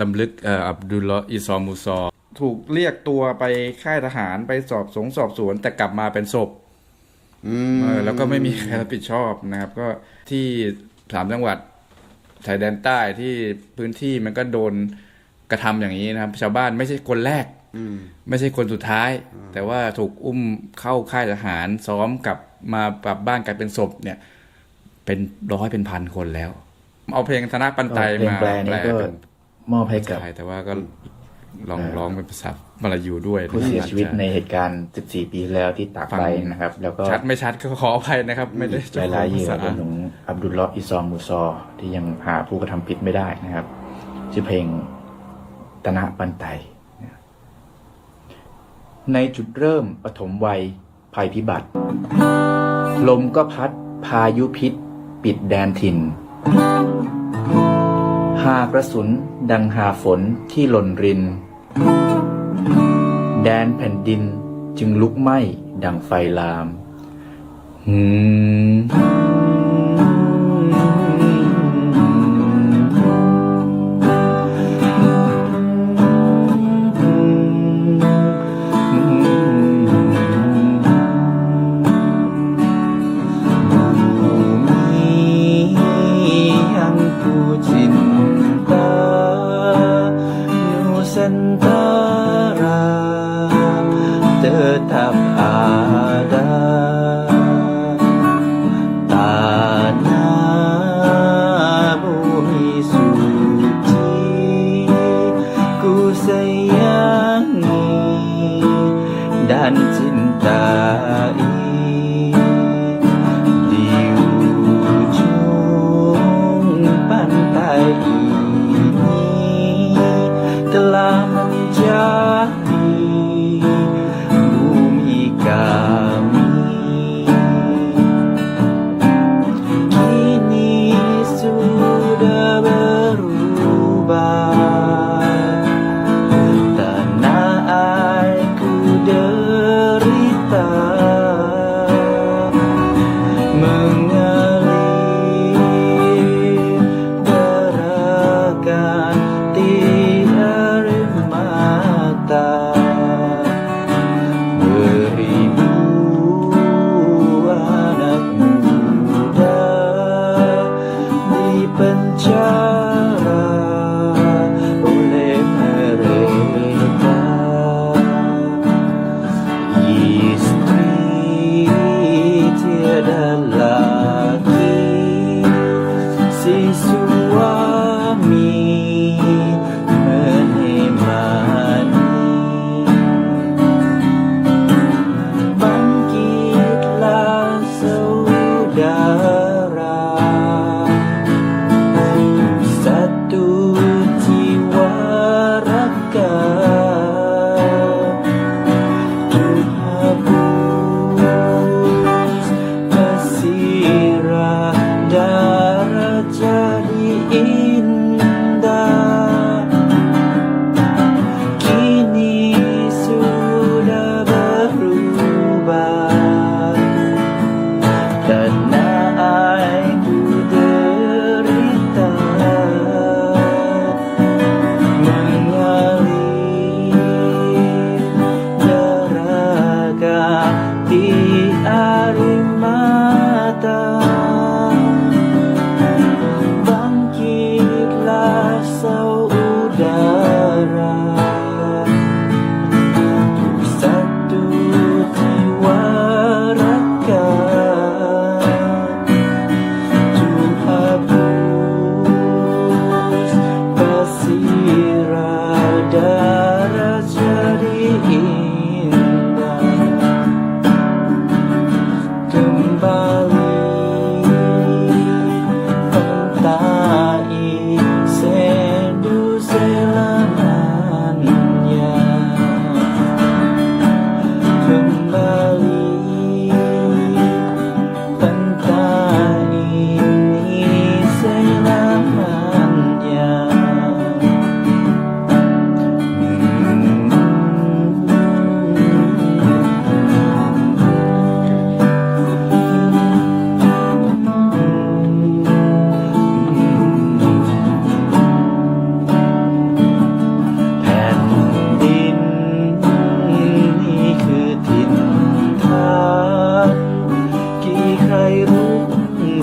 ลำลึกเอ่ออับดุลลอฮ์อิซอมูซอ ถูกเรียกตัวไปค่ายทหารไปสอบสงสอบสวน แต่กลับมาเป็นศพอืมเออแล้วก็ไม่มีใครรับผิดชอบนะครับ ก็ที่สามจังหวัดชายแดนใต้ที่พื้นที่มันก็โดนกระทำอย่างนี้นะครับ ชาวบ้านไม่ใช่คนแรกอืมไม่ใช่คนสุดท้าย แต่ว่าถูกอุ้มเข้าค่ายทหารซ้อมกลับมากลับบ้านกลายเป็นศพเนี่ย เป็นร้อยเป็นพันคนแล้ว เอาเพลงธนปันไตเพลงมาแปลนี่ก็เป็น มอบให้กับ ใช่ แต่ว่าก็ลองเอ่อร้องเป็นภาษามาลายูด้วยผู้เสียชีวิตอาจจะในเหตุการณ์ 14 ปีที่แล้วที่ตากฟังใบนะครับ แล้วก็ชัดไม่ชัดก็ขออภัยนะครับ ไม่ได้หลายๆเหยื่อภารวมถึงอับดุลลอฮ์อิซอมมูซอ ที่ยังหาผู้กระทำผิดไม่ได้นะครับ ชื่อเพลงตนะปันไตนะครับในจุดเริ่มปฐมวัยภัยพิบัติ ลมก็พัดพายุพิษ ปิดแดนถิ่น หากระสุนดังหาฝนที่หล่นริน แดนแผ่นดินจึงลุกไหม้ดังไฟลามหืม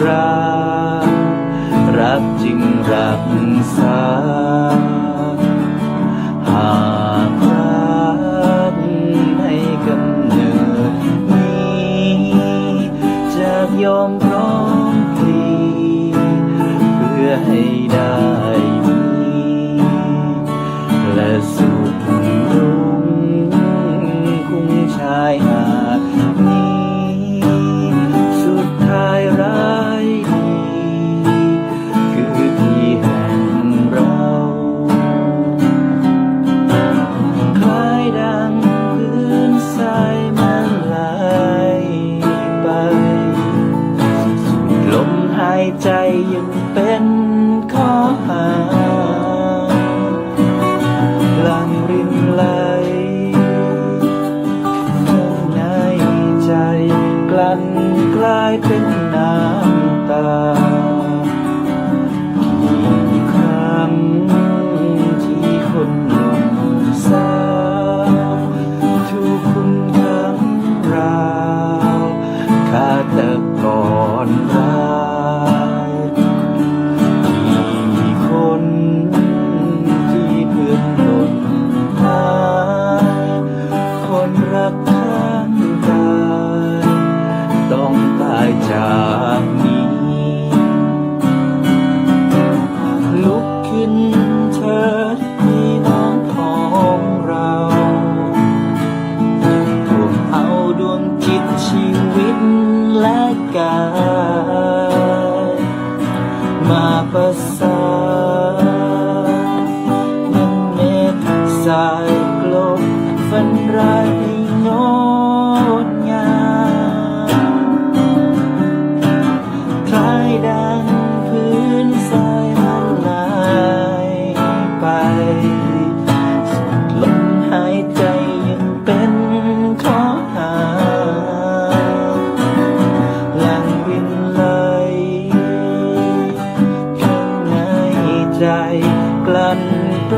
bright. เป็นน้ำตา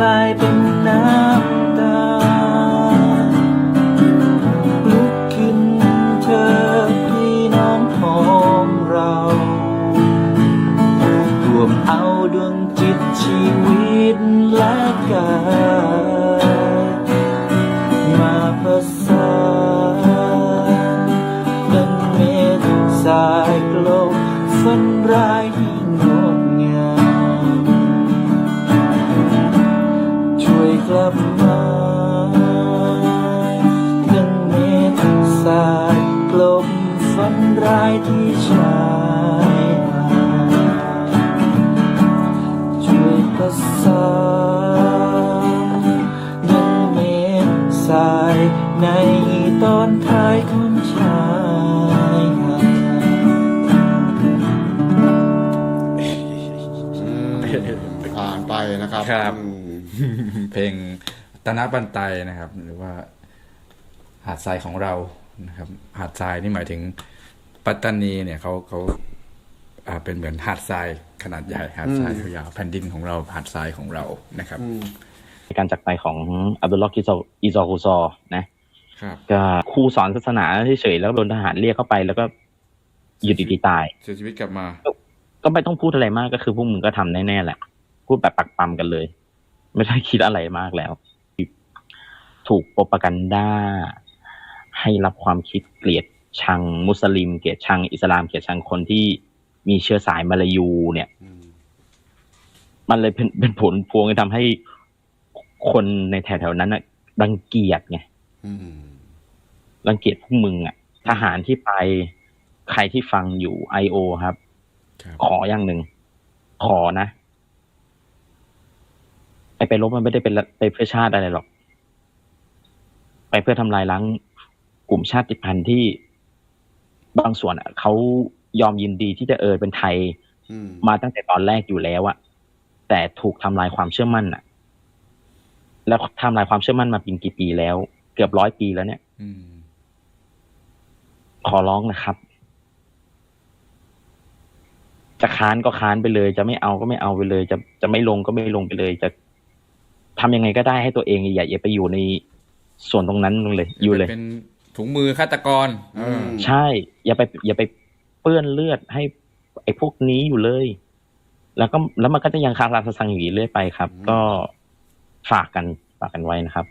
ลายเป็นน้ำตา ลุกขึ้นเธอพี่น้องของเรารวมเอาดวงจิตชีวิตและกาย ครับครับอืมเพลงตนะบันไตนะครับ หรือว่า หาดทรายของเรานะครับ หาดทรายนี่หมายถึงปัตตานีเนี่ยเขาเขาอ่าเป็นเหมือนหาดทรายขนาดใหญ่หาดทรายยาวๆแผ่นดินของเราหาดทรายของเรานะครับการจากไปของอับดุลลอฮ์กิซออิซอกุซอนะครับก็ครูสอนศาสนาเฉยๆแล้วก็โดนทหารเรียกเข้าไปแล้วก็หยุดดีๆตายเสียชีวิตกลับมา ก็ไม่ต้องพูดอะไรมากก็คือพวกมึงก็ทำแน่ๆแหละ พูดแบบปักปั๊มกันเลย ไม่ได้คิดอะไรมากแล้ว ถูกโปรปากันดาให้รับความคิดเกลียดชังมุสลิม เกลียดชังอิสลามเกลียดชังคนที่มีเชื้อสายมาลายู เนี่ย มันเลยเป็นเป็นผลพวงที่ทำให้คนในแถวๆนั้นน่ะรังเกียจไงอืมรังเกียจพวกมึงอะ ทหารที่ไปใครที่ฟังอยู่ไอโอครับครับขออย่างหนึ่ง ขอนะ ไอไปรบมันไม่ได้เป็นไปเพื่อชาติอะไรหรอก ไปเพื่อทำลายล้างกลุ่มชาติพันธุ์ที่บางส่วนอะเขายอมยินดีที่จะเออเป็นไทยอืมมาตั้งแต่ตอนแรกอยู่แล้วอะแต่ถูกทำลายความเชื่อมั่นอะแล้วทำลายความเชื่อมั่นมาเป็นกี่ปีแล้ว เกือบร้อยปีแล้วเนี่ยอืมขอร้องนะครับ จะค้านก็ค้านไปเลย จะไม่เอาก็ไม่เอาไปเลย จะจะไม่ลงก็ไม่ลงไปเลย จะ ทำยังไงก็ได้ให้ตัวเองอย่าอย่าไปอยู่ในส่วนตรงนั้นเลยอยู่เลย เป็นถุงมือฆาตกรเอออใช่ อย่าไป อย่าไปเปื้อนเลือดให้ ไอ้พวกนี้อยู่เลย แล้วก็แล้วมันก็จะยังคาราคาซังอย่างนี้เรื่อยไปครับ ก็ฝากกันฝากกันไว้นะครับ